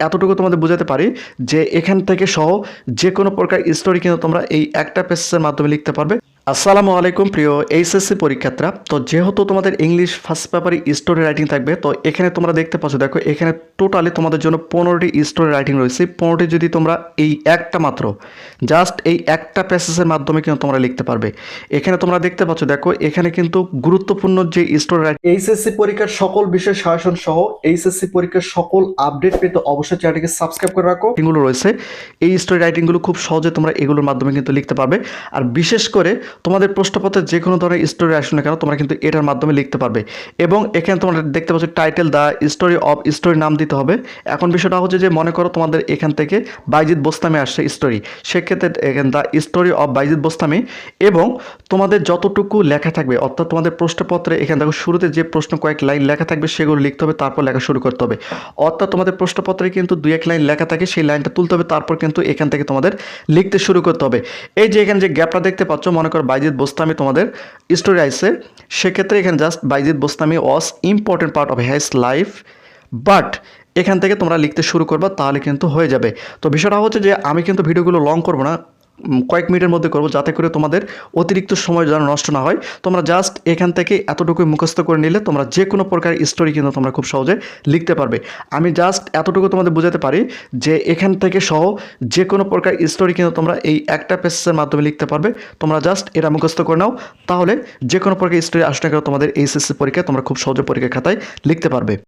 এতটুকু তোমাদের বোঝাতে পারি যে এখান থেকে সহ যে কোনো প্রকার স্টোরি কিন্তু তোমরা এই একটা পেজের মাধ্যমে লিখতে পারবে। আসসালামু আলাইকুম, প্রিয় এইচএসসি পরীক্ষার্থীরা। তো যেহেতু তোমাদের ইংলিশ ফার্স্ট পেপারে স্টোরি রাইটিং থাকবে, তো এখানে তোমরা দেখতে পাচ্ছ, দেখো, এখানে টোটালি তোমাদের জন্য পনেরোটি স্টোরি রাইটিং রয়েছে। পনেরোটি যদি তোমরা এই একটা মাত্র জাস্ট এই একটা প্যাসেজের মাধ্যমে কিন্তু তোমরা লিখতে পারবে। এখানে তোমরা দেখতে পাচ্ছ, দেখো, এখানে কিন্তু গুরুত্বপূর্ণ যে স্টোরি রাইটিং এইচএসসি পরীক্ষার সকল বিষয় শাসন সহ এইচএসসি পরীক্ষার সকল আপডেট পেতে অবশ্যই চ্যানেলটিকে সাবস্ক্রাইব করে রাখো। এগুলো রয়েছে। এই স্টোরি রাইটিংগুলো খুব সহজে তোমরা এগুলোর মাধ্যমে কিন্তু লিখতে পারবে। আর বিশেষ করে তোমাদের প্রশ্নপত্রে যে কোনো ধরনের স্টোরি আসুন না কেন, তোমরা কিন্তু এটার মাধ্যমে লিখতে পারবে। এবং এখানে তোমরা দেখতে পাচ্ছ title the story of story নাম দিতে হবে। এখন বিষয়টা হচ্ছে যে, মনে করো তোমাদের এখান থেকে বাইজিৎ বোস্তামি আসছে স্টোরি সেক্ষেত্রে এখানে the story of Bayazid Bostami এবং তোমাদের যতটুকু লেখা থাকবে, অর্থাৎ তোমাদের প্রশ্নপত্রে এখানে দেখো, শুরুতে যে প্রশ্ন কয়েক লাইন লেখা থাকবে, সেগুলো লিখতে হবে, তারপর লেখা শুরু করতে হবে। অর্থাৎ তোমাদের প্রশ্নপত্রে কিন্তু দুই এক লাইন লেখা থাকে, সেই লাইনটা তুলতে হবে, তারপর কিন্তু এখান থেকে তোমাদের লিখতে শুরু করতে হবে। এই যে এখানে যে গ্যাপটা দেখতে পাচ্ছ, মনে করো বাইজিৎ বোস্তামি তোমাদের স্টোরি আইসে, সেক্ষেত্রে এখানে just Bayazid Bostami was important part of his life but এখান থেকে তোমরা লিখতে শুরু করবা, তাহলে কিন্তু হয়ে যাবে। তো বিষয়টা হচ্ছে যে, আমি কিন্তু ভিডিওগুলো লং করব না। কয়েক মিনিটের মধ্যে করব, যাতে করে তোমাদের অতিরিক্ত সময় যেন নষ্ট না হয়। তোমরা জাস্ট এখান থেকে এতটুকু মুখস্থ করে নিলে, তোমরা যে কোনো প্রকার স্টোরি কিন্তু তোমরা খুব সহজে লিখতে পারবে। আমি জাস্ট এতটুকু তোমাদের বোঝাতে পারি যে, এখান থেকে সহ যে কোনো প্রকার স্টোরি কিন্তু তোমরা এই একটা পেজের মাধ্যমে লিখতে পারবে। তোমরা জাস্ট এটা মুখস্থ করে নাও, তাহলে যে কোনো প্রকার স্টোরি আসলে তোমাদের এইচএসসি পরীক্ষায় তোমরা খুব সহজে পরীক্ষা খাতায় লিখতে পারবে।